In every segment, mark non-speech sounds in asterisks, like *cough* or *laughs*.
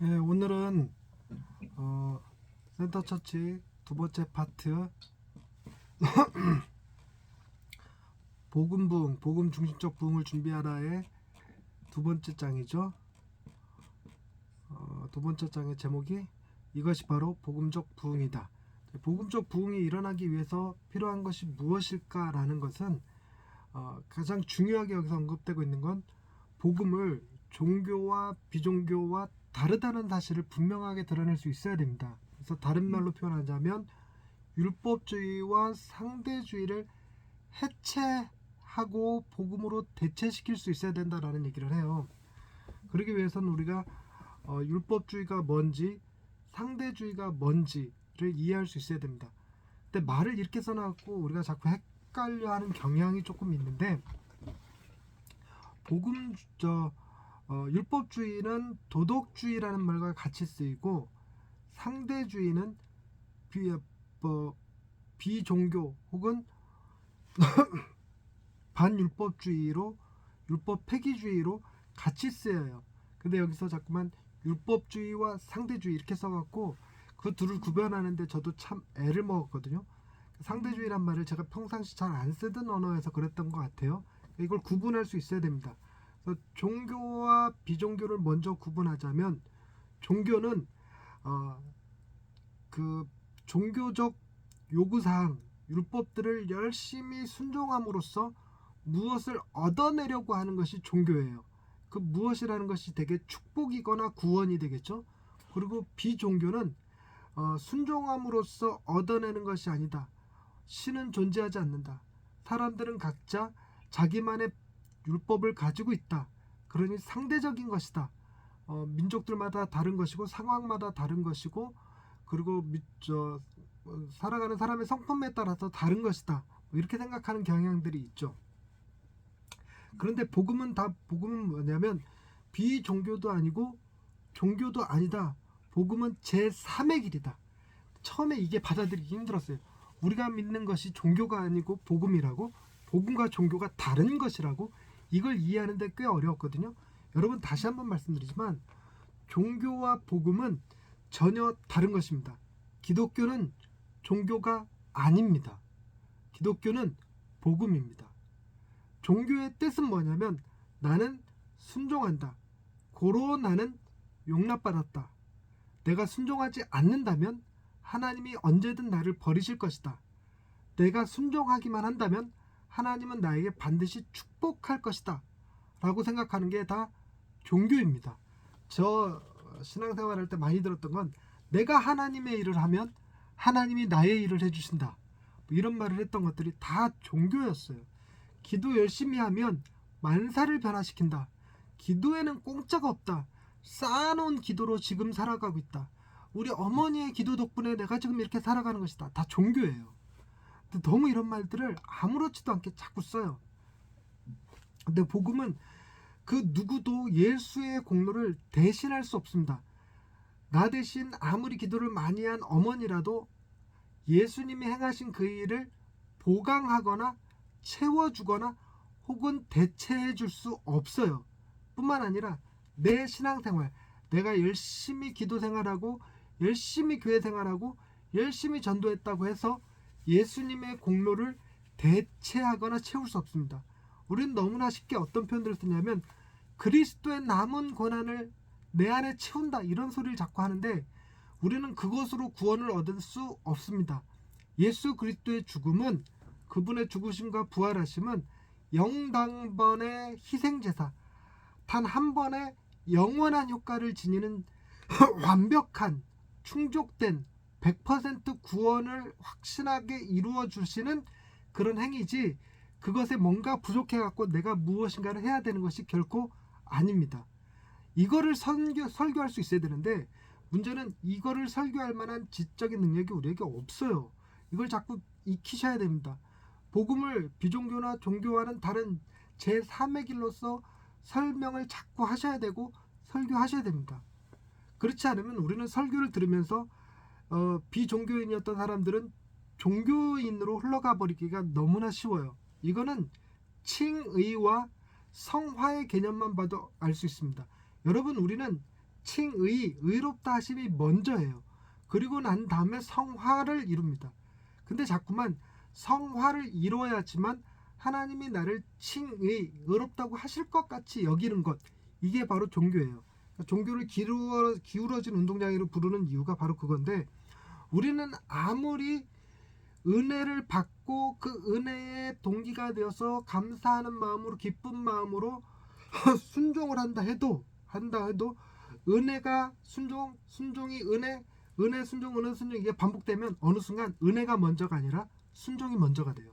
네, 오늘은 어, 센터 처치 두 번째 파트 *clears throat* 복음 부흥, 복음 중심적 부흥을 준비하라의 두 번째 장이죠. 어, 두 번째 장의 제목이 이것이 바로 복음적 부흥이다. 복음적 부흥이 일어나기 위해서 필요한 것이 무엇일까라는 것은 어, 가장 중요하게 여기서 언급되고 있는 건 복음을 종교와 비종교와 다르다는 사실을 분명하게 드러낼 수 있어야 됩니다. 그래서 다른 말로 표현하자면 율법주의와 상대주의를 해체하고 복음으로 대체시킬 수 있어야 된다라는 얘기를 해요. 그러기 위해서는 우리가 어, 율법주의가 뭔지 상대주의가 뭔지를 이해할 수 있어야 됩니다. 근데 말을 이렇게 써놨고 우리가 자꾸 헷갈려하는 경향이 조금 있는데 복음 저 어, 율법주의는 도덕주의라는 말과 같이 쓰이고 상대주의는 비, 뭐, 비종교 혹은 *coughs* 반율법주의로 율법 폐기주의로 같이 쓰여요. 근데 여기서 자꾸만 율법주의와 상대주의 이렇게 써갖고 그 둘을 구별하는데 저도 참 애를 먹었거든요. 상대주의란 말을 제가 평상시 잘 안 쓰던 언어에서 그랬던 것 같아요. 이걸 구분할 수 있어야 됩니다. 그래서 종교와 비종교를 먼저 구분하자면 종교는 어, 그 종교적 요구사항 율법들을 열심히 순종함으로써 무엇을 얻어내려고 하는 것이 종교예요. 그 무엇이라는 것이 되게 축복이거나 구원이 되겠죠. 그리고 비종교는 어, 순종함으로써 얻어내는 것이 아니다. 신은 존재하지 않는다. 사람들은 각자 자기만의 율법을 가지고 있다. 그러니 상대적인 것이다. 어, 민족들마다 다른 것이고 상황마다 다른 것이고 그리고 미, 저, 어, 살아가는 사람의 성품에 따라서 다른 것이다. 뭐 이렇게 생각하는 경향들이 있죠. 그런데 복음은 다 복음은 뭐냐면 비종교도 아니고 종교도 아니다. 복음은 제3의 길이다. 처음에 이게 받아들이기 힘들었어요. 우리가 믿는 것이 종교가 아니고 복음이라고 복음과 종교가 다른 것이라고 이걸 이해하는데 꽤 어려웠거든요. 여러분 다시 한번 말씀드리지만 종교와 복음은 전혀 다른 것입니다. 기독교는 종교가 아닙니다. 기독교는 복음입니다. 종교의 뜻은 뭐냐면 나는 순종한다. 고로 나는 용납받았다. 내가 순종하지 않는다면 하나님이 언제든 나를 버리실 것이다. 내가 순종하기만 한다면 하나님은 나에게 반드시 축복할 것이다. 라고 생각하는 게 다 종교입니다. 저 신앙생활 할 때 많이 들었던 건 내가 하나님의 일을 하면 하나님이 나의 일을 해주신다. 뭐 이런 말을 했던 것들이 다 종교였어요. 기도 열심히 하면 만사를 변화시킨다. 기도에는 공짜가 없다. 쌓아놓은 기도로 지금 살아가고 있다. 우리 어머니의 기도 덕분에 내가 지금 이렇게 살아가는 것이다. 다 종교예요. 너무 이런 말들을 아무렇지도 않게 자꾸 써요. 근데 복음은 그 누구도 예수의 공로를 대신할 수 없습니다. 나 대신 아무리 기도를 많이 한 어머니라도 예수님이 행하신 그 일을 보강하거나 채워주거나 혹은 대체해 줄 수 없어요. 뿐만 아니라 내 신앙생활, 내가 열심히 기도 생활하고 열심히 교회 생활하고 열심히 전도했다고 해서 예수님의 공로를 대체하거나 채울 수 없습니다. 우리는 너무나 쉽게 어떤 표현들을 쓰냐면 그리스도의 남은 고난을 내 안에 채운다 이런 소리를 자꾸 하는데 우리는 그것으로 구원을 얻을 수 없습니다. 예수 그리스도의 죽음은 그분의 죽으심과 부활하심은 영당번의 희생제사 단 한 번의 영원한 효과를 지니는 *laughs* 완벽한 충족된 100% 구원을 확신하게 이루어 주시는 그런 행위지 그것에 뭔가 부족해 갖고 내가 무엇인가를 해야 되는 것이 결코 아닙니다. 이거를 설교, 설교할 수 있어야 되는데 문제는 이거를 설교할 만한 지적인 능력이 우리에게 없어요. 이걸 자꾸 익히셔야 됩니다. 복음을 비종교나 종교와는 다른 제3의 길로서 설명을 자꾸 하셔야 되고 설교하셔야 됩니다. 그렇지 않으면 우리는 설교를 들으면서 어, 비종교인이었던 사람들은 종교인으로 흘러가 버리기가 너무나 쉬워요. 이거는 칭의와 성화의 개념만 봐도 알 수 있습니다. 여러분 우리는 칭의 의롭다 하심이 먼저예요. 그리고 난 다음에 성화를 이룹니다. 근데 자꾸만 성화를 이루어야지만 하나님이 나를 칭의 의롭다고 하실 것 같이 여기는 것 이게 바로 종교예요. 그러니까 종교를 기울어, 기울어진 운동장애로 부르는 이유가 바로 그건데 우리는 아무리 은혜를 받고 그 은혜의 동기가 되어서 감사하는 마음으로 기쁜 마음으로 *laughs* 순종을 한다 해도 한다 해도 은혜가 순종 순종이 은혜 은혜 순종 은혜 순종 이게 반복되면 어느 순간 은혜가 먼저가 아니라 순종이 먼저가 돼요.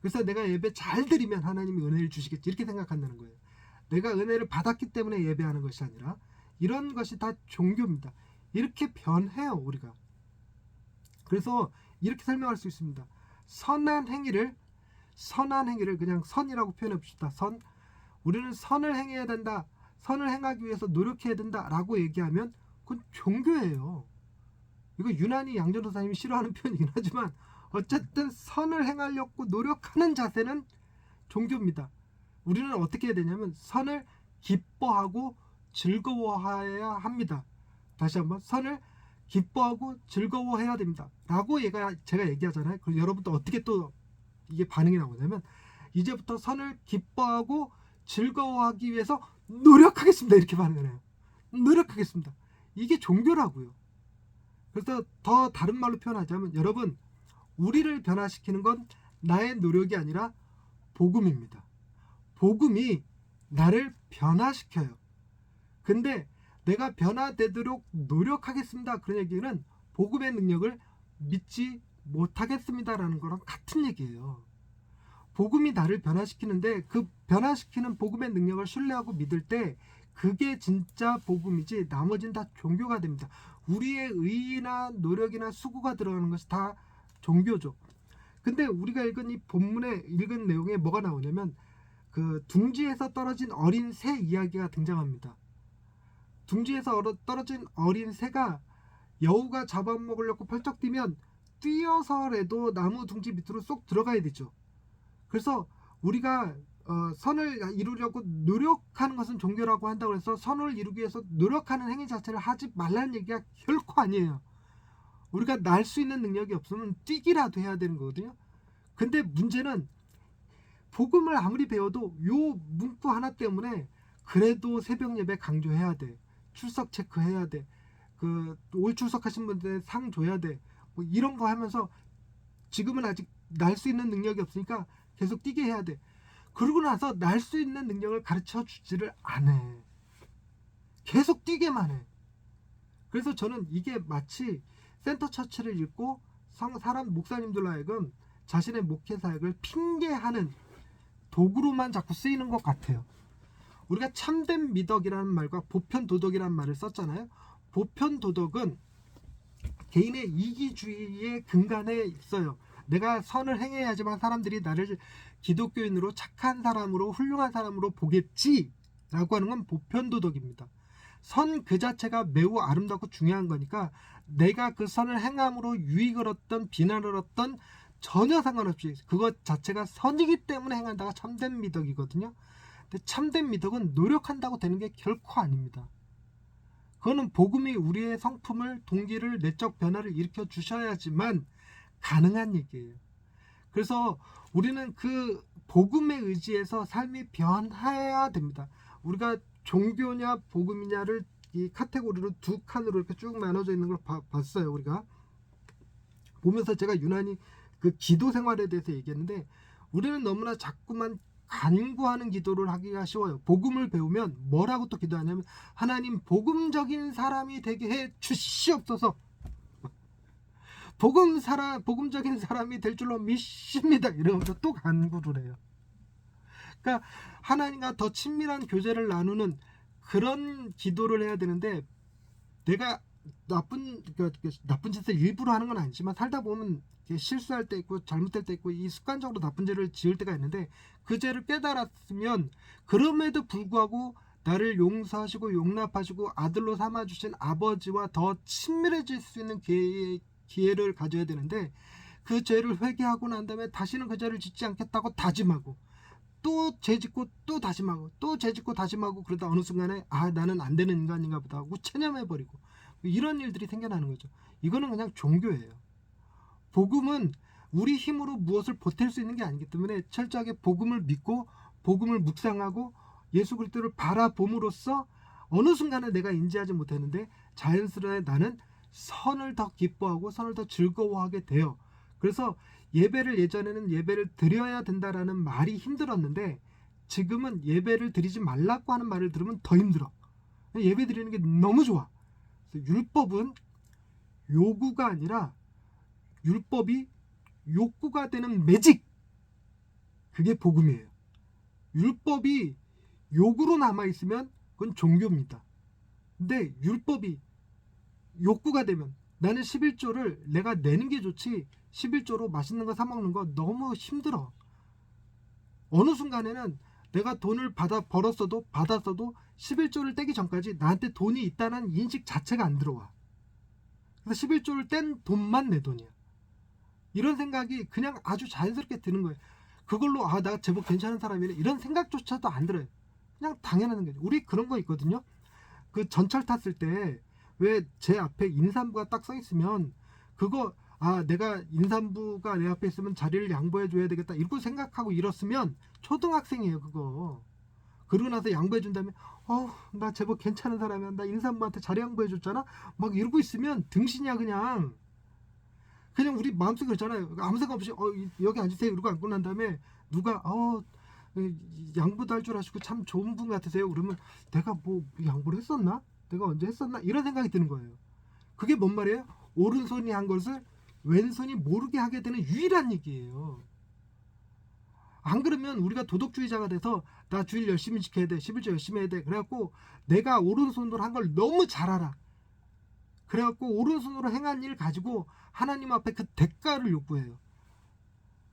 그래서 내가 예배 잘 드리면 하나님이 은혜를 주시겠지 이렇게 생각한다는 거예요. 내가 은혜를 받았기 때문에 예배하는 것이 아니라 이런 것이 다 종교입니다. 이렇게 변해요 우리가. 그래서 이렇게 설명할 수 있습니다. 선한 행위를 선한 행위를 그냥 선이라고 표현해 봅시다. 선 우리는 선을 행해야 된다. 선을 행하기 위해서 노력해야 된다라고 얘기하면 그건 종교예요. 이거 유난히 양전도사님이 싫어하는 표현이긴 하지만 어쨌든 선을 행하려고 노력하는 자세는 종교입니다. 우리는 어떻게 해야 되냐면 선을 기뻐하고 즐거워해야 합니다. 다시 한번 선을 기뻐하고 즐거워해야 됩니다. 라고 얘가 제가 얘기하잖아요. 그럼 여러분도 어떻게 또 이게 반응이 나오냐면 이제부터 선을 기뻐하고 즐거워하기 위해서 노력하겠습니다. 이렇게 반응을 해요. 노력하겠습니다. 이게 종교라고요. 그래서 더 다른 말로 표현하자면 여러분 우리를 변화시키는 건 나의 노력이 아니라 복음입니다. 복음이 나를 변화시켜요. 근데 내가 변화되도록 노력하겠습니다. 그런 얘기는 복음의 능력을 믿지 못하겠습니다라는 거랑 같은 얘기예요. 복음이 나를 변화시키는데 그 변화시키는 복음의 능력을 신뢰하고 믿을 때 그게 진짜 복음이지 나머지는 다 종교가 됩니다. 우리의 의나 노력이나 수고가 들어가는 것이 다 종교죠. 근데 우리가 읽은 이 본문에 읽은 내용에 뭐가 나오냐면 그 둥지에서 떨어진 어린 새 이야기가 등장합니다. 둥지에서 떨어진 어린 새가 여우가 잡아먹으려고 펄쩍 뛰면 뛰어서라도 나무 둥지 밑으로 쏙 들어가야 되죠. 그래서 우리가 어, 선을 이루려고 노력하는 것은 종교라고 한다고 해서 선을 이루기 위해서 노력하는 행위 자체를 하지 말라는 얘기가 결코 아니에요. 우리가 날 수 있는 능력이 없으면 뛰기라도 해야 되는 거거든요. 근데 문제는 복음을 아무리 배워도 요 문구 하나 때문에 그래도 새벽 예배 강조해야 돼. 출석 체크해야 돼. 그 올 출석하신 분들 상 줘야 돼. 뭐 이런 거 하면서 지금은 아직 날 수 있는 능력이 없으니까 계속 뛰게 해야 돼. 그러고 나서 날 수 있는 능력을 가르쳐 주지를 않아. 계속 뛰게만 해. 그래서 저는 이게 마치 센터 처치를 읽고 성 사람 목사님들로 하여금 자신의 목회 사역을 핑계하는 도구로만 자꾸 쓰이는 것 같아요. 우리가 참된 미덕이라는 말과 보편 도덕이라는 말을 썼잖아요. 보편 도덕은 개인의 이기주의의 근간에 있어요. 내가 선을 행해야지만 사람들이 나를 기독교인으로 착한 사람으로 훌륭한 사람으로 보겠지라고 하는 건 보편 도덕입니다. 선 그 자체가 매우 아름답고 중요한 거니까 내가 그 선을 행함으로 유익을 얻던 비난을 얻던 전혀 상관없이 그것 자체가 선이기 때문에 행한다가 참된 미덕이거든요. 근데 참된 미덕은 노력한다고 되는 게 결코 아닙니다. 그거는 복음이 우리의 성품을 동기를 내적 변화를 일으켜 주셔야지만 가능한 얘기예요. 그래서 우리는 그 복음에 의지해서 삶이 변해야 됩니다. 우리가 종교냐 복음이냐를 이 카테고리로 두 칸으로 이렇게 쭉 나눠져 있는 걸 봐- 봤어요. 우리가 보면서 제가 유난히 그 기도 생활에 대해서 얘기했는데 우리는 너무나 자꾸만 간구하는 기도를 하기가 쉬워요. 복음을 배우면 뭐라고 또 기도하냐면 하나님 복음적인 사람이 되게 해 주시옵소서. 복음 사람 복음적인 사람이 될 줄로 믿습니다. 이러면서 또 간구를 해요. 그러니까 하나님과 더 친밀한 교제를 나누는 그런 기도를 해야 되는데 내가 나쁜 그러니까 나쁜 짓을 일부러 하는 건 아니지만 살다 보면 실수할 때 있고 잘못될 때 있고 이 습관적으로 나쁜 죄를 지을 때가 있는데 그 죄를 깨달았으면 그럼에도 불구하고 나를 용서하시고 용납하시고 아들로 삼아 주신 아버지와 더 친밀해질 수 있는 기회, 기회를 가져야 되는데 그 죄를 회개하고 난 다음에 다시는 그 죄를 짓지 않겠다고 다짐하고 또 죄짓고 또 다짐하고 또 죄짓고 다짐하고 그러다 어느 순간에 아 나는 안 되는 인간인가 보다 하고 체념해버리고 이런 일들이 생겨나는 거죠. 이거는 그냥 종교예요. 복음은 우리 힘으로 무엇을 보탤 수 있는 게 아니기 때문에 철저하게 복음을 믿고 복음을 묵상하고 예수 그리스도를 바라봄으로써 어느 순간에 내가 인지하지 못했는데 자연스레 나는 선을 더 기뻐하고 선을 더 즐거워하게 돼요. 그래서 예배를 예전에는 예배를 드려야 된다라는 말이 힘들었는데 지금은 예배를 드리지 말라고 하는 말을 들으면 더 힘들어. 예배 드리는 게 너무 좋아. 율법은 요구가 아니라 율법이 욕구가 되는 매직. 그게 복음이에요. 율법이 욕으로 남아 있으면 그건 종교입니다. 근데 율법이 욕구가 되면 나는 11조를 내가 내는 게 좋지 11조로 맛있는 거 사 먹는 거 너무 힘들어. 어느 순간에는 내가 돈을 받아 벌었어도 받았어도 11조를 떼기 전까지 나한테 돈이 있다는 인식 자체가 안 들어와. 그래서 11조를 뗀 돈만 내 돈이야. 이런 생각이 그냥 아주 자연스럽게 드는 거예요. 그걸로 아 나 제법 괜찮은 사람이네 이런 생각조차도 안 들어요. 그냥 당연한 거죠. 우리 그런 거 있거든요. 그 전철 탔을 때 왜 제 앞에 인산부가 딱 써 있으면 그거 아 내가 인산부가 내 앞에 있으면 자리를 양보해 줘야 되겠다 이렇게 생각하고 일었으면 초등학생이에요 그거 그러고 나서 양보해 준다면 어 나 제법 괜찮은 사람이야 나 인산부한테 자리 양보해 줬잖아 막 이러고 있으면 등신이야 그냥 그냥 우리 마음속에 그렇잖아요 아무 생각 없이 어 여기 앉으세요 이러고 앉고 난 다음에 누가 어 양보도 할 줄 아시고 참 좋은 분 같으세요 그러면 내가 뭐 양보를 했었나 내가 언제 했었나 이런 생각이 드는 거예요 그게 뭔 말이에요 오른손이 한 것을 왼손이 모르게 하게 되는 유일한 얘기예요. 안 그러면 우리가 도덕주의자가 돼서 나 주일 열심히 지켜야 돼. 11조 열심히 해야 돼. 그래갖고 내가 오른손으로 한 걸 너무 잘 알아. 그래갖고 오른손으로 행한 일 가지고 하나님 앞에 그 대가를 요구해요.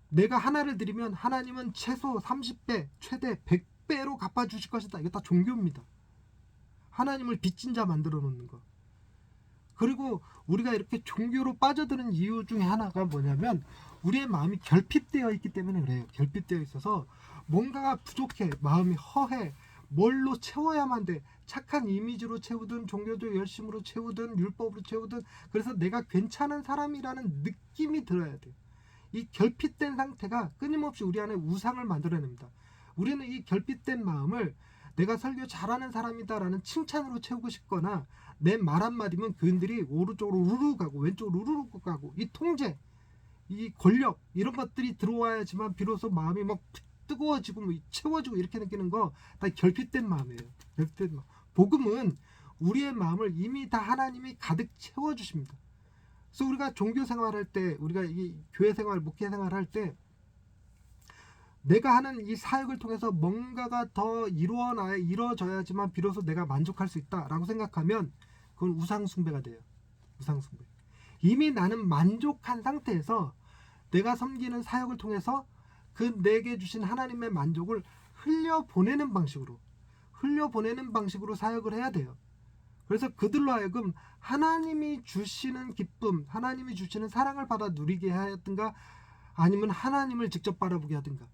내가 하나를 드리면 하나님은 최소 30배, 최대 100배로 갚아주실 것이다. 이거 다 종교입니다. 하나님을 빚진 자 만들어 놓는 거. 그리고 우리가 이렇게 종교로 빠져드는 이유 중에 하나가 뭐냐면 우리의 마음이 결핍되어 있기 때문에 그래요. 결핍되어 있어서 뭔가가 부족해, 마음이 허해, 뭘로 채워야만 돼. 착한 이미지로 채우든 종교도 열심으로 채우든 율법으로 채우든 그래서 내가 괜찮은 사람이라는 느낌이 들어야 돼. 이 결핍된 상태가 끊임없이 우리 안에 우상을 만들어냅니다. 우리는 이 결핍된 마음을 내가 설교 잘하는 사람이다라는 칭찬으로 채우고 싶거나 내 말 한마디면 교인들이 오른쪽으로 우르르 가고 왼쪽으로 우르르 가고 이 통제 이 권력 이런 것들이 들어와야지만 비로소 마음이 막 뜨거워지고 뭐 채워지고 이렇게 느끼는 거 다 결핍된 마음이에요 결핍된 마음 복음은 우리의 마음을 이미 다 하나님이 가득 채워 주십니다 그래서 우리가 종교 생활할 때 우리가 이 교회 생활 목회 생활 할 때 내가 하는 이 사역을 통해서 뭔가가 더 이루어나야 이루어져야지만 비로소 내가 만족할 수 있다라고 생각하면 그건 우상 숭배가 돼요. 우상 숭배. 이미 나는 만족한 상태에서 내가 섬기는 사역을 통해서 그 내게 주신 하나님의 만족을 흘려 보내는 방식으로 흘려 보내는 방식으로 사역을 해야 돼요. 그래서 그들로 하여금 하나님이 주시는 기쁨, 하나님이 주시는 사랑을 받아 누리게 하든가 아니면 하나님을 직접 바라보게 하든가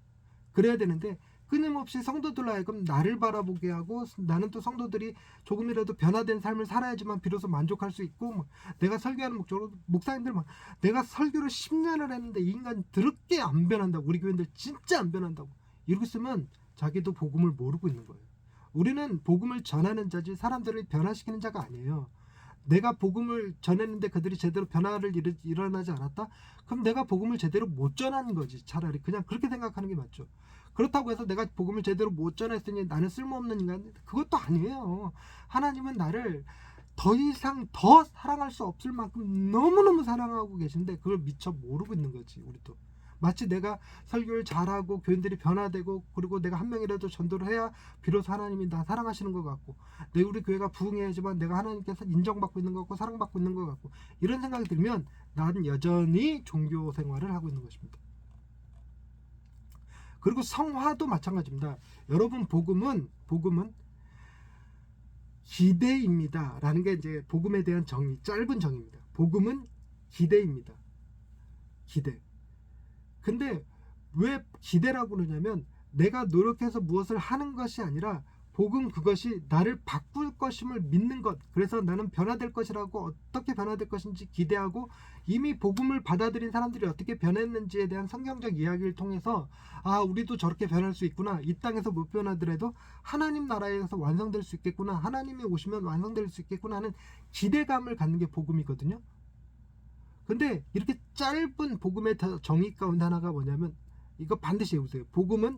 그래야 되는데 끊임없이 성도들로 하여금 나를 바라보게 하고 나는 또 성도들이 조금이라도 변화된 삶을 살아야지만 비로소 만족할 수 있고 뭐 내가 설교하는 목적으로 목사님들 막 내가 설교를 10년을 했는데 이 인간 드럽게 안 변한다고 우리 교인들 진짜 안 변한다고 이러고 있으면 자기도 복음을 모르고 있는 거예요. 우리는 복음을 전하는 자지 사람들을 변화시키는 자가 아니에요. 내가 복음을 전했는데 그들이 제대로 변화를 일어, 일어나지 않았다? 그럼 내가 복음을 제대로 못 전한 거지. 차라리 그냥 그렇게 생각하는 게 맞죠. 그렇다고 해서 내가 복음을 제대로 못 전했으니 나는 쓸모없는 인간 그것도 아니에요. 하나님은 나를 더 이상 더 사랑할 수 없을 만큼 너무너무 사랑하고 계신데 그걸 미처 모르고 있는 거지 우리도. 마치 내가 설교를 잘하고 교인들이 변화되고 그리고 내가 한 명이라도 전도를 해야 비로소 하나님이 나 사랑하시는 것 같고 내 우리 교회가 부흥해야지만 내가 하나님께서 인정받고 있는 것 같고 사랑받고 있는 것 같고 이런 생각이 들면 나는 여전히 종교 생활을 하고 있는 것입니다. 그리고 성화도 마찬가지입니다. 여러분 복음은 복음은 기대입니다라는 게 이제 복음에 대한 정의 짧은 정의입니다. 복음은 기대입니다. 기대. 근데 왜 기대라고 그러냐면 내가 노력해서 무엇을 하는 것이 아니라 복음 그것이 나를 바꿀 것임을 믿는 것. 그래서 나는 변화될 것이라고 어떻게 변화될 것인지 기대하고 이미 복음을 받아들인 사람들이 어떻게 변했는지에 대한 성경적 이야기를 통해서 아, 우리도 저렇게 변할 수 있구나. 이 땅에서 못 변하더라도 하나님 나라에서 완성될 수 있겠구나. 하나님이 오시면 완성될 수 있겠구나 하는 기대감을 갖는 게 복음이거든요. 근데 이렇게 짧은 복음의 더 정의 가운데 하나가 뭐냐면 이거 반드시 해보세요. 복음은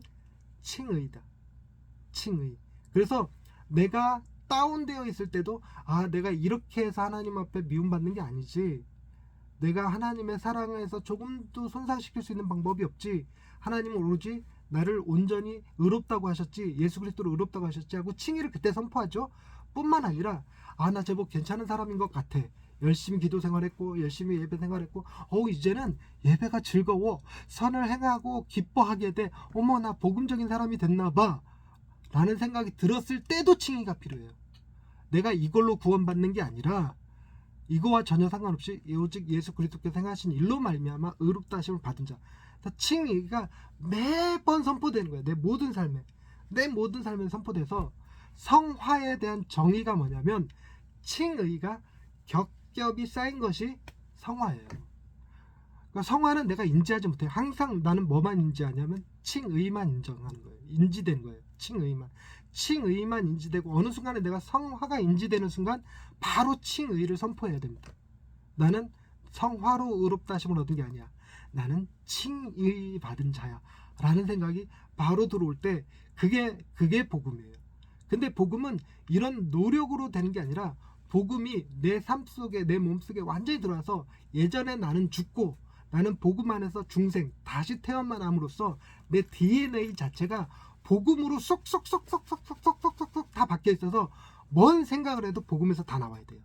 칭의다. 칭의. 그래서 내가 다운되어 있을 때도 아 내가 이렇게 해서 하나님 앞에 미움받는 게 아니지. 내가 하나님의 사랑에서 조금도 손상시킬 수 있는 방법이 없지. 하나님은 오로지 나를 온전히 의롭다고 하셨지 예수 그리스도로 의롭다고 하셨지 하고 칭의를 그때 선포하죠. 뿐만 아니라 아 나 제법 괜찮은 사람인 것 같아. 열심히 기도 생활했고 열심히 예배 생활했고 어 이제는 예배가 즐거워. 선을 행하고 기뻐하게 돼. 어머 나 복음적인 사람이 됐나 봐 라는 생각이 들었을 때도 칭의가 필요해요. 내가 이걸로 구원받는 게 아니라 이거와 전혀 상관없이 오직 예수 그리스도께서 행하신 일로 말미암아 의롭다 하심을 받은 자. 칭의가 매번 선포되는 거예요. 내 모든 삶에. 내 모든 삶에 선포돼서 성화에 대한 정의가 뭐냐면 칭의가 겹겹이 쌓인 것이 성화예요. 그러니까 성화는 내가 인지하지 못해. 항상 나는 뭐만 인지하냐면 칭의만 인정하는 거예요. 인지되는 거예요. 칭의만. 칭의만 인지되고 어느 순간에 내가 성화가 인지되는 순간 바로 칭의를 선포해야 됩니다. 나는 성화로 의롭다 하심을 얻은 게 아니야. 나는 칭의 받은 자야. 라는 생각이 바로 들어올 때 그게 그게 복음이에요. 근데 복음은 이런 노력으로 되는 게 아니라 복음이 내 삶 속에 내 몸 속에 완전히 들어와서 예전에 나는 죽고 나는 복음 안에서 중생 다시 태어만 함으로써 내 DNA 자체가 복음으로 쏙쏙쏙쏙쏙쏙쏙쏙쏙 다 바뀌어 있어서 뭔 생각을 해도 복음에서 다 나와야 돼요.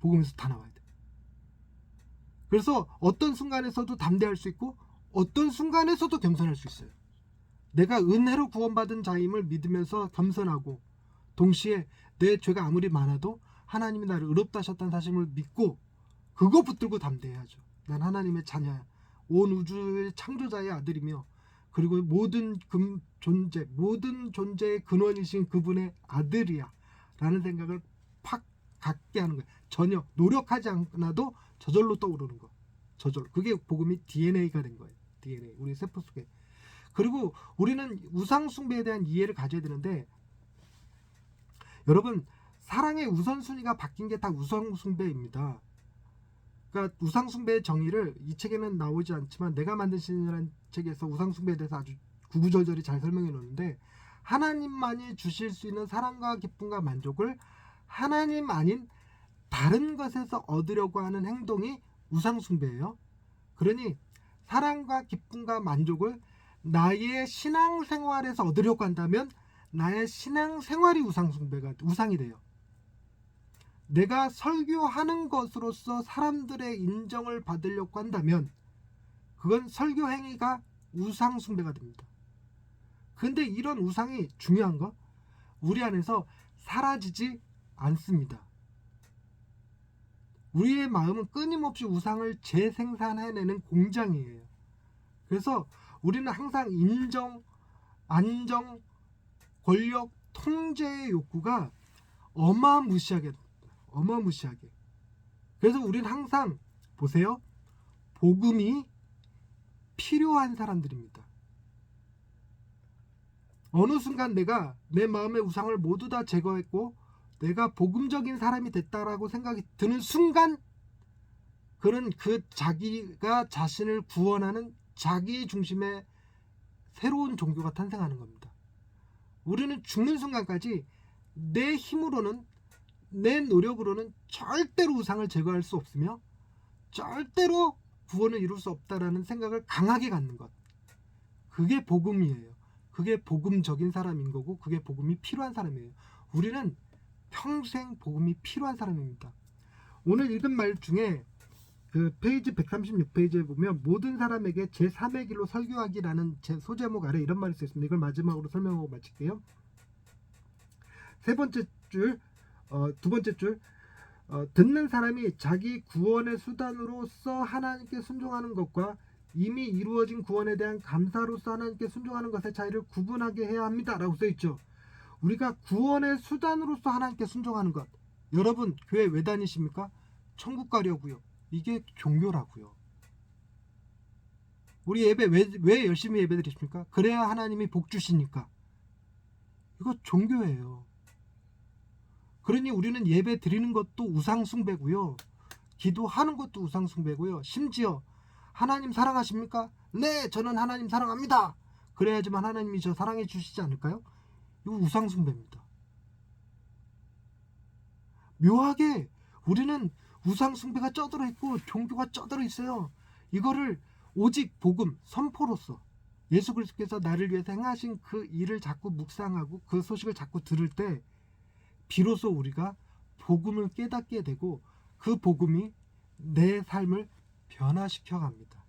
복음에서 다 나와야 돼. 그래서 어떤 순간에서도 담대할 수 있고 어떤 순간에서도 겸손할 수 있어요. 내가 은혜로 구원받은 자임을 믿으면서 겸손하고 동시에 내 죄가 아무리 많아도 하나님이 나를 의롭다 하셨다는 사실을 믿고 그거 붙들고 담대해야죠. 난 하나님의 자녀야. 온 우주의 창조자의 아들이며 그리고 모든 금 존재, 모든 존재의 근원이신 그분의 아들이야. 라는 생각을 팍 갖게 하는 거예요. 전혀 노력하지 않아도 저절로 떠오르는 거. 저절로. 그게 복음이 DNA가 된 거예요. DNA. 우리 세포 속에. 그리고 우리는 우상숭배에 대한 이해를 가져야 되는데 여러분 사랑의 우선순위가 바뀐 게 다 우상숭배입니다. 그러니까 우상숭배의 정의를 이 책에는 나오지 않지만 내가 만든 신이라는 책에서 우상숭배에 대해서 아주 구구절절히 잘 설명해 놓는데 하나님만이 주실 수 있는 사랑과 기쁨과 만족을 하나님 아닌 다른 것에서 얻으려고 하는 행동이 우상숭배예요. 그러니 사랑과 기쁨과 만족을 나의 신앙생활에서 얻으려고 한다면 나의 신앙생활이 우상숭배가 우상이 돼요. 내가 설교하는 것으로서 사람들의 인정을 받으려고 한다면 그건 설교 행위가 우상 숭배가 됩니다. 근데 이런 우상이 중요한 거 우리 안에서 사라지지 않습니다. 우리의 마음은 끊임없이 우상을 재생산해내는 공장이에요. 그래서 우리는 항상 인정, 안정, 권력, 통제의 욕구가 어마무시하게 어마무시하게. 그래서 우리는 항상 보세요. 복음이 필요한 사람들입니다. 어느 순간 내가 내 마음의 우상을 모두 다 제거했고 내가 복음적인 사람이 됐다라고 생각이 드는 순간 그는 그 자기가 자신을 구원하는 자기 중심의 새로운 종교가 탄생하는 겁니다. 우리는 죽는 순간까지 내 힘으로는 내 노력으로는 절대로 우상을 제거할 수 없으며 절대로 구원을 이룰 수 없다라는 생각을 강하게 갖는 것. 그게 복음이에요. 그게 복음적인 사람인 거고 그게 복음이 필요한 사람이에요. 우리는 평생 복음이 필요한 사람입니다. 오늘 읽은 말 중에 그 페이지 136페이지에 보면 모든 사람에게 제3의 길로 설교하기라는 제 소제목 아래 이런 말이 있습니다. 이걸 마지막으로 설명하고 마칠게요. 세 번째 줄, 어, 두 번째 줄, 어, 듣는 사람이 자기 구원의 수단으로서 하나님께 순종하는 것과 이미 이루어진 구원에 대한 감사로서 하나님께 순종하는 것의 차이를 구분하게 해야 합니다라고 써 있죠. 우리가 구원의 수단으로서 하나님께 순종하는 것. 여러분 교회 왜 다니십니까? 천국 가려고요. 이게 종교라고요. 우리 예배 왜, 왜 열심히 예배 드리십니까? 그래야 하나님이 복 주시니까. 이거 종교예요. 그러니 우리는 예배 드리는 것도 우상숭배고요. 기도하는 것도 우상숭배고요. 심지어 하나님 사랑하십니까? 네, 저는 하나님 사랑합니다. 그래야지만 하나님이 저 사랑해 주시지 않을까요? 이거 우상숭배입니다. 묘하게 우리는 우상숭배가 쩌들어 있고 종교가 쩌들어 있어요. 이거를 오직 복음 선포로서 예수 그리스도께서 나를 위해서 행하신 그 일을 자꾸 묵상하고 그 소식을 자꾸 들을 때 비로소 우리가 복음을 깨닫게 되고 그 복음이 내 삶을 변화시켜 갑니다.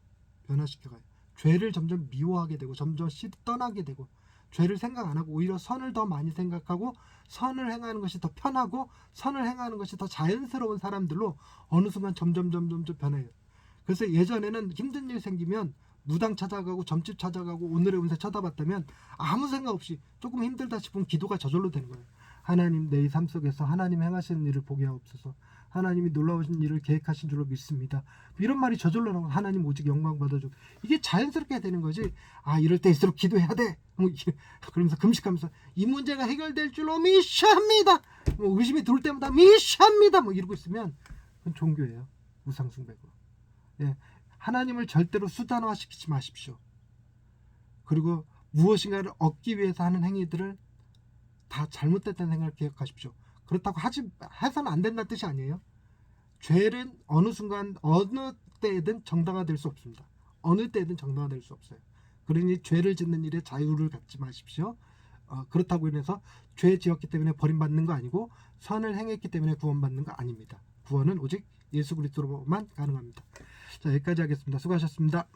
변화시켜 가요. 죄를 점점 미워하게 되고 점점 시 떠나게 되고 죄를 생각 안 하고 오히려 선을 더 많이 생각하고 선을 행하는 것이 더 편하고 선을 행하는 것이 더 자연스러운 사람들로 어느 순간 점점 점점 점 변해요. 그래서 예전에는 힘든 일 생기면 무당 찾아가고 점집 찾아가고 오늘의 운세 쳐다봤다면 아무 생각 없이 조금 힘들다 싶으면 기도가 저절로 되는 거예요. 하나님 내 삶 속에서 하나님 행하시는 일을 보게 하옵소서. 하나님이 놀라우신 일을 계획하신 줄로 믿습니다. 이런 말이 저절로 나오고 하나님 오직 영광 받아줘. 이게 자연스럽게 되는 거지. 아 이럴 때일수록 기도해야 돼. 뭐 *laughs* 그러면서 금식하면서 이 문제가 해결될 줄로 미샤합니다. 뭐 의심이 들어올 때마다 미샤합니다. 뭐 이러고 있으면 그건 종교예요. 우상숭배고. 예, 하나님을 절대로 수단화시키지 마십시오. 그리고 무엇인가를 얻기 위해서 하는 행위들을 다 잘못됐다는 생각을 기억하십시오. 그렇다고 하지 해서는 안 된다는 뜻이 아니에요. 죄는 어느 순간 어느 때든 정당화될 수 없습니다. 어느 때든 정당화될 수 없어요. 그러니 죄를 짓는 일에 자유를 갖지 마십시오. 어, 그렇다고 인해서 죄 지었기 때문에 버림받는 거 아니고 선을 행했기 때문에 구원받는 거 아닙니다. 구원은 오직 예수 그리스도로만 가능합니다. 자 여기까지 하겠습니다. 수고하셨습니다.